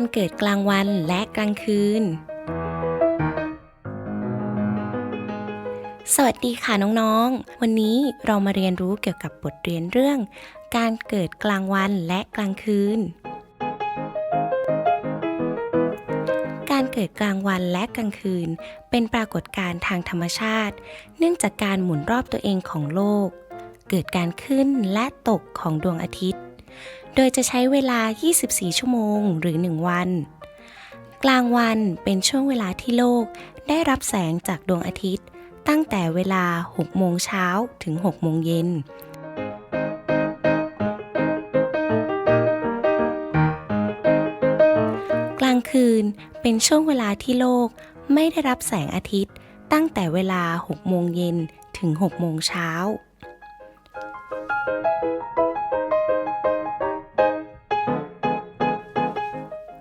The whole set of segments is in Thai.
การเกิดกลางวันและกลางคืน สวัสดีค่ะน้องๆ วันนี้เรามาเรียนรู้เกี่ยวกับบทเรียนเรื่อง การเกิดกลางวันและกลางคืน การเกิดกลางวันและกลางคืน เป็นปรากฏการณ์ทางธรรมชาติ เนื่องจากการหมุนรอบตัวเองของโลก เกิดการขึ้นและตกของดวงอาทิตย์ โดยจะใช้เวลา 24 ชั่วโมงหรือ 1 วัน กลางวันเป็นช่วงเวลาที่โลกได้รับแสงจากดวงอาทิตย์ ตั้งแต่เวลา 6 โมงเช้าถึง 6 โมงเย็นกลางคืนเป็นช่วงเวลาที่โลกไม่ได้รับแสงอาทิตย์ ตั้งแต่เวลา 6 โมงเย็นถึง 6 โมงเช้า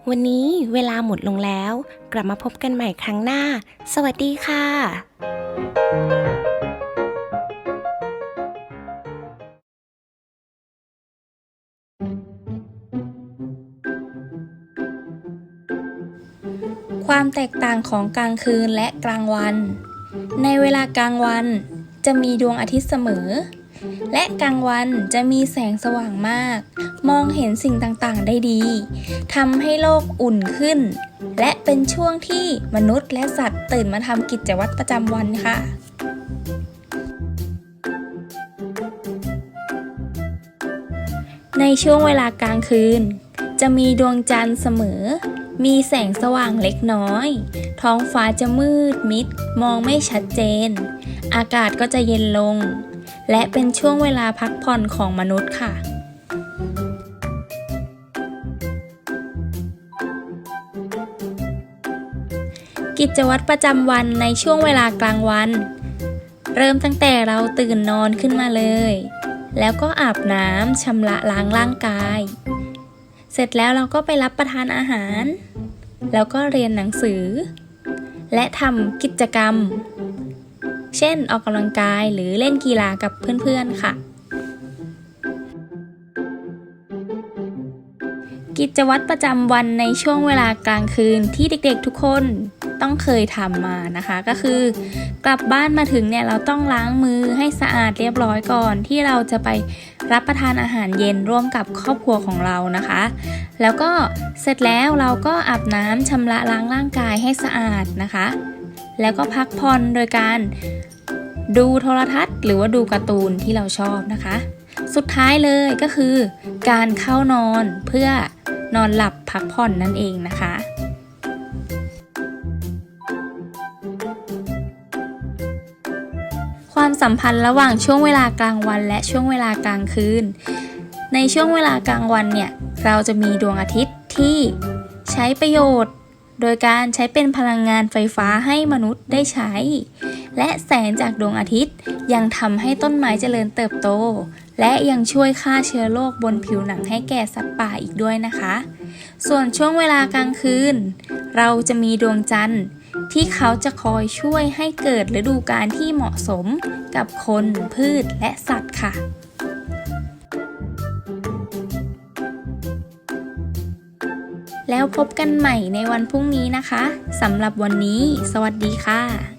วันนี้เวลาหมดลงแล้ว กลับมาพบกันใหม่ครั้งหน้า สวัสดีค่ะความแตกต่างของกลางคืนและกลางวัน ในเวลากลางวันจะมีดวงอาทิตย์เสมอ และกลางวันจะมีแสงสว่างมาก มองเห็นสิ่งต่างๆได้ดีทำให้โลกอุ่นขึ้น และเป็นช่วงที่มนุษย์และสัตว์ตื่นมาทำกิจวัตรประจำวันค่ะในช่วงเวลากลางคืน จะมีดวงจันทร์เสมอ มีแสงสว่างเล็กน้อย ท้องฟ้าจะมืดมิด มองไม่ชัดเจน อากาศก็จะเย็นลง และเป็นช่วงเวลาพักผ่อนของมนุษย์ค่ะ กิจวัตรประจำวันในช่วงเวลากลางวัน เริ่มตั้งแต่เราตื่นนอนขึ้นมาเลย แล้วก็อาบน้ำชำระล้างร่างกาย เสร็จแล้วเราก็ไปรับประทานอาหาร แล้วก็เรียนหนังสือ และทำกิจกรรม เช่นออกกำลังกายหรือเล่นกีฬากับเพื่อนๆค่ะ กิจวัตรประจำวันในช่วงเวลากลางคืนที่เด็กๆทุกคนต้องเคยทำมานะคะ ก็คือกลับบ้านมาถึงเนี่ยเราต้องล้างมือให้สะอาดเรียบร้อยก่อนที่เราจะไปรับประทานอาหารเย็นร่วมกับครอบครัวของเรานะคะ แล้วก็เสร็จแล้วเราก็อาบน้ำชำระล้างร่างกายให้สะอาดนะคะ แล้วก็พักผ่อนโดยการดูโทรทัศน์ หรือว่าดูการ์ตูนที่เราชอบนะคะ สุดท้ายเลยก็คือ การเข้านอนเพื่อนอนหลับพักผ่อนนั่นเองนะคะความสัมพันธ์ระหว่างช่วงเวลากลางวันและช่วงเวลากลางคืน ในช่วงเวลากลางวันเนี่ย เราจะมีดวงอาทิตย์ที่ใช้ประโยชน์ โดยการใช้เป็นพลังงานไฟฟ้าให้มนุษย์ได้ใช้ และแสงจากดวงอาทิตย์ยังทำให้ต้นไม้เจริญเติบโต และยังช่วยฆ่าเชื้อโรคบนผิวหนังให้แก่สัตว์ป่าอีกด้วยนะคะ ส่วนช่วงเวลากลางคืน เราจะมีดวงจันทร์ที่เขาจะคอยช่วยให้เกิดฤดูกาลที่เหมาะสมกับคน พืชและสัตว์ค่ะ แล้วพบกันใหม่ในวันพรุ่งนี้นะคะสำหรับวันนี้ สวัสดีค่ะ